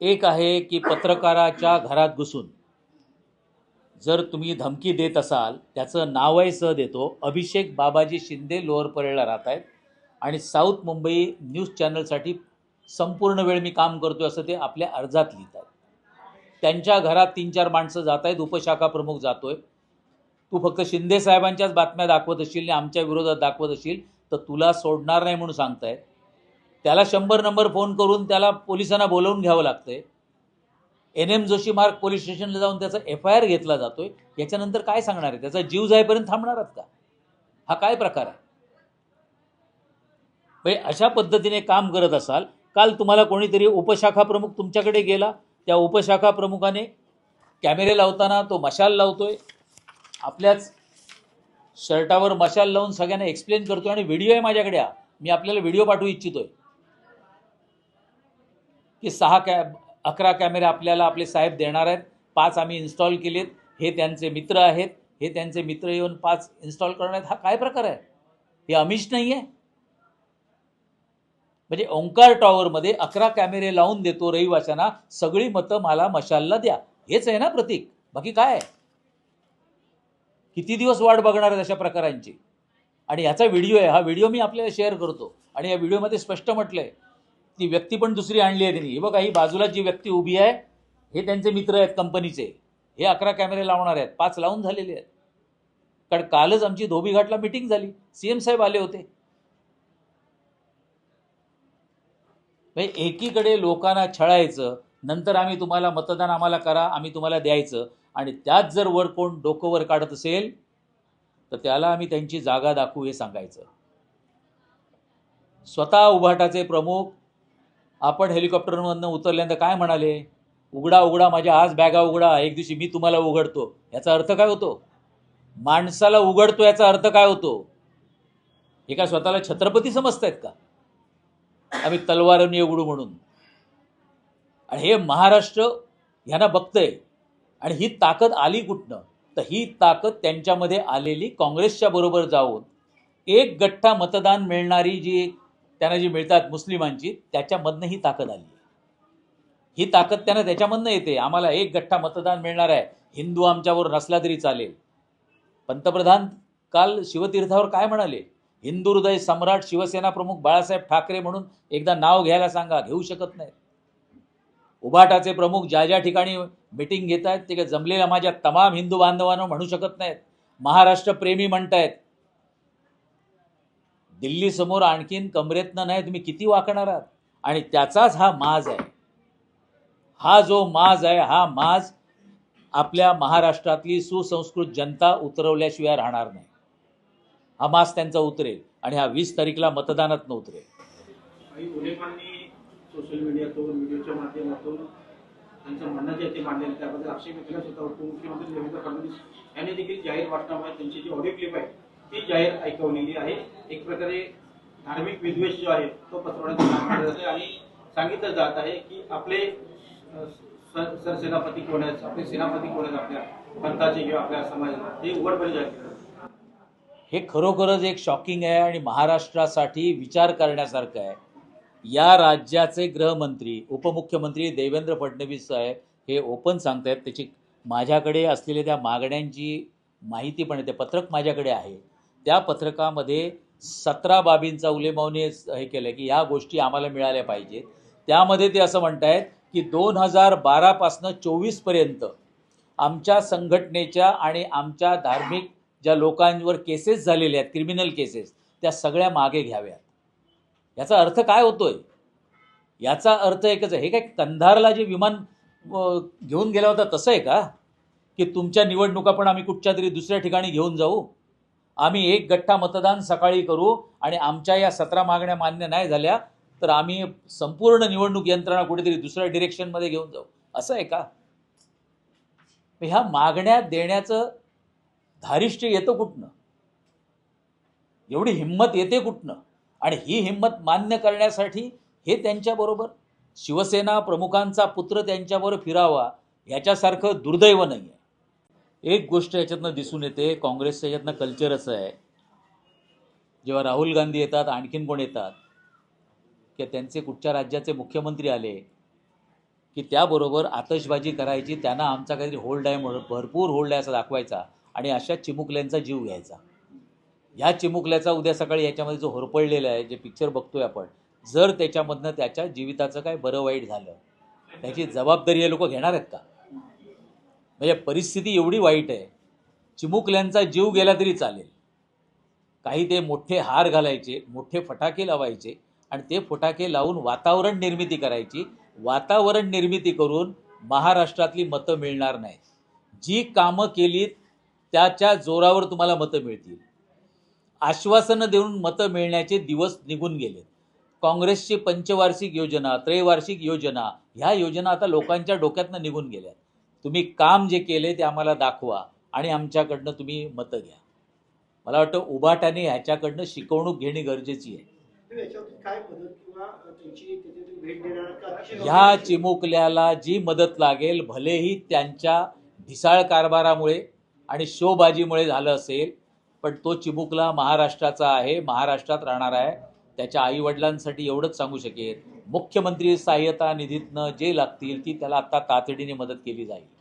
एक आहे की पत्रकाराच्या घरात घुसून. जर तुम्ही धमकी देत असाल त्याचं नावही सह देतो. अभिषेक बाबाजी शिंदे लोअर परेडला राहत आहेत. आणि साऊथ मुंबई न्यूज चॅनलसाठी संपूर्ण वेळ मी काम करतो असं ते आपल्या अर्जात लिहितात त्यांच्या घरात तीन चार माणसं जात आहेत. उपशाखा प्रमुख जातोय. तू फक्त शिंदे साहेबांच्याच बातम्या दाखवत असशील आणि आमच्या विरोधात दाखवत असशील तर तुला सोडणार नाही म्हणून सांगतायत. त्याला शंभर नंबर फोन करून त्याला पोलिसांना बोलवून घ्यावं लागतंय. एन एम जोशी मार्ग पोलीस स्टेशनला जाऊन त्याचा एफ आय आर घेतला जातोय. याच्यानंतर काय सांगणार आहे? त्याचा जीव जाईपर्यंत थांबणार का? हा काय प्रकार आहे? म्हणजे अशा पद्धतीने काम करत असाल काल तुम्हाला कोणीतरी उपशाखा प्रमुख तुमच्याकडे गेला. त्या उपशाखा प्रमुखाने कॅमेरे लावताना तो मशाल लावतोय. आपल्याच शर्टावर मशाल लावून सगळ्यांना एक्सप्लेन करतोय आणि व्हिडिओ आहे माझ्याकडे हा मी आपल्याला व्हिडिओ पाठवू इच्छितोय. की सहा कॅ अकरा कॅमेरे आपल्याला आपले साहेब देणार आहेत. पाच आम्ही इन्स्टॉल केलेत. हे त्यांचे मित्र आहेत. हे त्यांचे मित्र येऊन पाच इन्स्टॉल करणार आहेत. हा काय प्रकार आहे? हे अमिष नाही आहे म्हणजे ओंकार टॉवरमध्ये अकरा कॅमेरे लावून देतो रहिवाशांना. सगळी मतं मला मशालला द्या. हेच आहे ना प्रतीक. बाकी काय आहे? किती दिवस वाट बघणार आहेत अशा प्रकारांची? आणि याचा व्हिडिओ आहे. हा व्हिडिओ मी आपल्याला शेअर करतो. आणि या व्हिडिओमध्ये स्पष्ट म्हटलं आहे ती व्यक्ती पण दुसरी आणली आहे त्यांनी. हे बघा ही बाजूला जी व्यक्ती उभी आहे हे त्यांचे मित्र आहेत कंपनीचे. हे अकरा कॅमेरे लावणार आहेत. पाच लावून झालेले आहेत. कारण कालच आमची धोबीघाटला मिटिंग झाली. सी एम साहेब आले होते. म्हणजे एकीकडे लोकांना छळायचं नंतर आम्ही तुम्हाला मतदान आम्हाला करा आम्ही तुम्हाला द्यायचं. आणि त्यात जर वर कोण डोकं वर काढत असेल तर त्याला आम्ही त्यांची जागा दाखवू हे सांगायचं. स्वतः उभाटाचे प्रमुख आपण हेलिकॉप्टरमधनं उतरल्यानंतर काय म्हणाले? उघडा उघडा माझ्या आज बॅगा उघडा. एक दिवशी मी तुम्हाला उघडतो. याचा अर्थ काय होतो? माणसाला उघडतो याचा अर्थ काय होतो? हे काय स्वतःला छत्रपती समजतायत का? आम्ही तलवारने उघडू म्हणून. आणि हे महाराष्ट्र ह्यांना बघतंय. आणि ही ताकद आली कुठनं? तर ही ताकद त्यांच्यामध्ये आलेली काँग्रेसच्या बरोबर जाऊन एक गठ्ठा मतदान मिळणारी जी त्यांना जी मिळतात मुस्लिमांची त्याच्यामधनं ही ताकद आली ही ताकद त्यांना त्याच्यामधनं येते. आम्हाला एक गठ्ठा मतदान मिळणार आहे. हिंदू आमच्यावर नसला तरी चालेल. पंतप्रधान काल शिवतीर्थावर काय म्हणाले? हिंदू हृदय सम्राट शिवसेना प्रमुख बाळासाहेब ठाकरे म्हणून एकदा नाव घ्यायला सांगा. घेऊ शकत नाही उभाटाचे प्रमुख ज्या ज्या ठिकाणी मिटिंग घेत आहेत ते काय जमलेल्या माझ्या तमाम हिंदू बांधवांना म्हणू शकत नाहीत. महाराष्ट्र प्रेमी म्हणतायत. दिल्लीसमोर आणखीन कमरेतनं नाही तुम्ही किती वाकणार आहात? आणि त्याचाच हा माज आहे. हा जो माज आहे हा माज आपल्या महाराष्ट्रातली सुसंस्कृत जनता उतरवल्याशिवाय राहणार नाही. हा माज त्यांचा उतरेल आणि हा वीस तारीखला मतदानात उतरेल. सोशल मीडियातून व्हिडिओच्या माध्यमातून त्यांचं म्हणणं जे ते मांडलेलं त्याबद्दल आक्षेप घेतला स्वतः उपमुख्यमंत्री देवेंद्र फडणवीस यांनी देखील जाहीर भाषणामध्ये त्यांची जी ऑडिओ क्लिप आहे ती जाहीर ऐकवलेली आहे. एक प्रकारे धार्मिक विद्वेष जो आहे तो पसरवण्याचं काम केलं जाते आणि सांगितलं जात आहे की आपले सरसेनापती कोण आहेत? आपले सेनापती कोण आहेत? आपल्या पंथाचे किंवा आपल्या समाजाचे? हे उघडपणे जाहीर केलं हे खरोखरच एक शॉकिंग आहे आणि महाराष्ट्रासाठी विचार करण्यासारखं आहे. या राज्याचे गृहमंत्री उपमुख्यमंत्री देवेंद्र फडणवीस साहेब हे ओपन सांगतायत. त्याची माझ्याकडे असलेल्या त्या मागण्यांची माहिती पण आहे. ते पत्रक माझ्याकडे आहे. त्या पत्रकामध्ये सतरा बाबींचा उलेमावने हे केलं की ह्या गोष्टी आम्हाला मिळाल्या पाहिजेत. त्यामध्ये ते असं म्हणतायत की दोन हजार बारापासनं चोवीसपर्यंत आमच्या संघटनेच्या आणि आमच्या धार्मिक ज्या लोकांवर केसेस झालेल्या आहेत क्रिमिनल केसेस त्या सगळ्या मागे घ्याव्यात. याचा अर्थ काय होतोय? याचा अर्थ एकच आहे. हे काय कंधारला जे विमान घेऊन गेला होता तसं आहे का? की तुमच्या निवडणुका पण आम्ही कुठच्या तरी दुसऱ्या ठिकाणी घेऊन जाऊ? आम्ही एक गठ्ठा मतदान सकाळी करू आणि आमच्या या सतरा मागण्या मान्य नाही झाल्या तर आम्ही संपूर्ण निवडणूक यंत्रणा कुठेतरी दुसऱ्या डिरेक्शनमध्ये घेऊन जाऊ. असं आहे का? ह्या मागण्या देण्याचं धारिष्ट्य येतं कुठनं? एवढी हिंमत येते कुठनं? आणि ही हिंमत मान्य करण्यासाठी हे त्यांच्याबरोबर शिवसेना प्रमुखांचा पुत्र त्यांच्याबरोबर फिरावा याच्यासारखं दुर्दैव नाही आहे एक गोष्ट याच्यातनं दिसून येते काँग्रेसचं याच्यातनं कल्चर असं आहे. जेव्हा राहुल गांधी येतात आणखीन कोण येतात? की त्यांचे कुठच्या राज्याचे मुख्यमंत्री आले? की त्याबरोबर आतषबाजी करायची त्यांना आमचा काहीतरी होल्ड आहे म्हणून भरपूर होल्ड आहे असं दाखवायचा आणि अशा चिमुकल्यांचा जीव घ्यायचा. ह्या चिमुकल्याचा उद्या सकाळी याच्यामध्ये जो होरपळलेला आहे जे पिक्चर बघतोय आपण जर त्याच्यामधनं त्याच्या जीविताचं काय बरं वाईट झालं त्याची जबाबदारी हे लोक घेणार आहेत का? म्हणजे परिस्थिती एवढी वाईट आहे. चिमुकल्यांचा जीव गेला तरी चालेल. काही ते मोठे हार घालायचे मोठे फटाके लावायचे आणि ते फटाके लावून वातावरण निर्मिती करायची. वातावरण निर्मिती करून महाराष्ट्रातली मतं मिळणार नाहीत. जी कामं केलीत त्याच्या जोरावर तुम्हाला मतं मिळतील. आश्वासनं देऊन मतं मिळण्याचे दिवस निघून गेलेत. काँग्रेसची पंचवार्षिक योजना त्रैवार्षिक योजना ह्या योजना आता लोकांच्या डोक्यातनं निघून गेल्या तुम्ही काम जे केले ते आम्हाला दाखवा आणि आमच्याकडनं तुम्ही मतं घ्या. मला वाटतं उभाटाने ह्याच्याकडनं शिकवणूक घेणे गरजेची आहे. ह्या चिमुकल्याला जी मदत लागेल भलेही त्यांच्या ढिसाळ कारभारामुळे आणि शोबाजीमुळे झालं असेल पण तो चिमुकला महाराष्ट्राचा आहे महाराष्ट्रात राहणार आहे. त्याच्या आईवडिलांसाठी एवढंच सांगू शकेल मुख्यमंत्री सहाय्यता निधीतनं जे लागतील ती त्याला आत्ता तातडीने मदत केली जाईल.